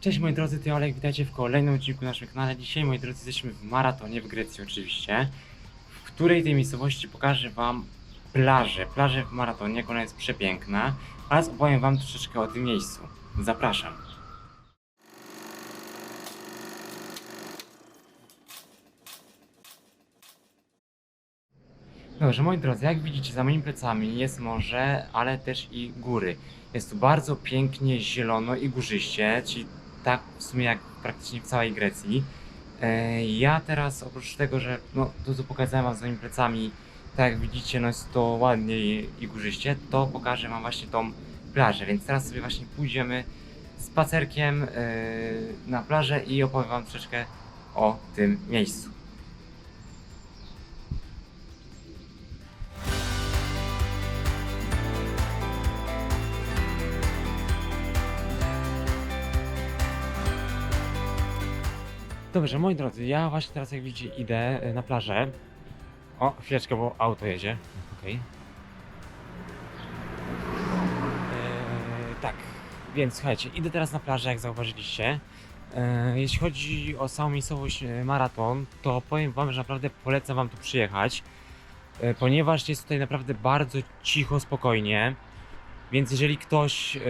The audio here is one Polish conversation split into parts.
Cześć moi drodzy, to Olek, witajcie w kolejnym odcinku na naszym kanale. Dzisiaj moi drodzy jesteśmy w maratonie w Grecji oczywiście, w której tej miejscowości pokażę wam plażę, plażę w maratonie, jak ona jest przepiękna, oraz opowiem wam troszeczkę o tym miejscu. Zapraszam. Dobrze, moi drodzy, jak widzicie za moimi plecami jest morze, ale też i góry. Jest tu bardzo pięknie zielono i górzyście, czyli tak w sumie jak praktycznie w całej Grecji. E, Ja teraz oprócz tego, że no, to co pokazałem wam za moimi plecami, tak jak widzicie, no jest to ładnie i, górzyście, to pokażę wam właśnie tą plażę, więc teraz sobie właśnie pójdziemy spacerkiem e, na plażę i opowiem wam troszeczkę o tym miejscu. Dobrze, moi drodzy, ja właśnie teraz jak widzicie idę e, na plażę. O, chwileczkę, bo auto jedzie. Okej. Eee, tak, więc słuchajcie, idę teraz na plażę, jak zauważyliście. Eee, jeśli chodzi o samą miejscowość e, Maraton, to powiem wam, że naprawdę polecam wam tu przyjechać, e, ponieważ jest tutaj naprawdę bardzo cicho, spokojnie. Więc jeżeli ktoś e,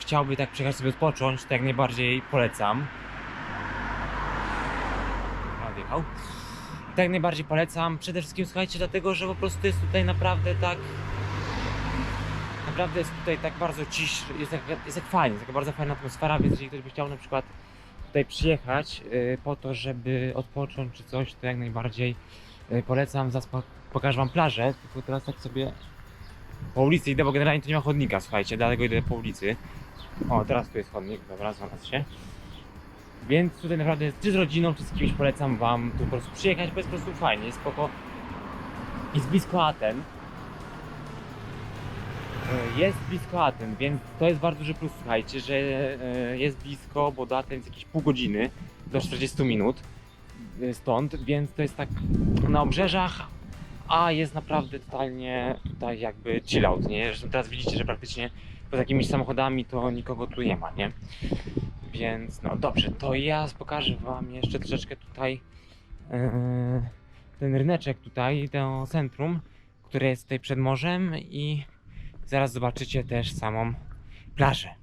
chciałby tak przyjechać sobie odpocząć, to jak najbardziej polecam odjechał. Tak najbardziej polecam. Przede wszystkim słuchajcie, dlatego że po prostu jest tutaj naprawdę tak. Naprawdę jest tutaj tak bardzo cisz, jest tak, jest tak fajnie, jest taka bardzo fajna atmosfera, więc jeżeli ktoś by chciał na przykład tutaj przyjechać yy, po to, żeby odpocząć czy coś, to jak najbardziej yy, polecam. Pokażę wam plażę, tylko teraz tak sobie po ulicy idę, bo generalnie tu nie ma chodnika, słuchajcie, dlatego idę po ulicy. O, teraz tu jest chodnik, dobra, znalazł się. Więc tutaj naprawdę czy z rodziną, czy z kimś polecam wam tu po prostu przyjechać, bo jest po prostu fajnie, jest spoko. Jest blisko Aten. E, Jest blisko Aten, więc to jest bardzo duży plus, słuchajcie, że e, jest blisko, bo do Aten jest jakieś pół godziny do 40 minut e, stąd, więc to jest tak na obrzeżach, a jest naprawdę totalnie tutaj jakby chill out, nie? Teraz widzicie, że praktycznie poza jakimiś samochodami to nikogo tu nie ma, nie? Więc no dobrze, to ja pokażę wam jeszcze troszeczkę tutaj e, ten ryneczek tutaj, to centrum, które jest tutaj przed morzem i zaraz zobaczycie też samą plażę.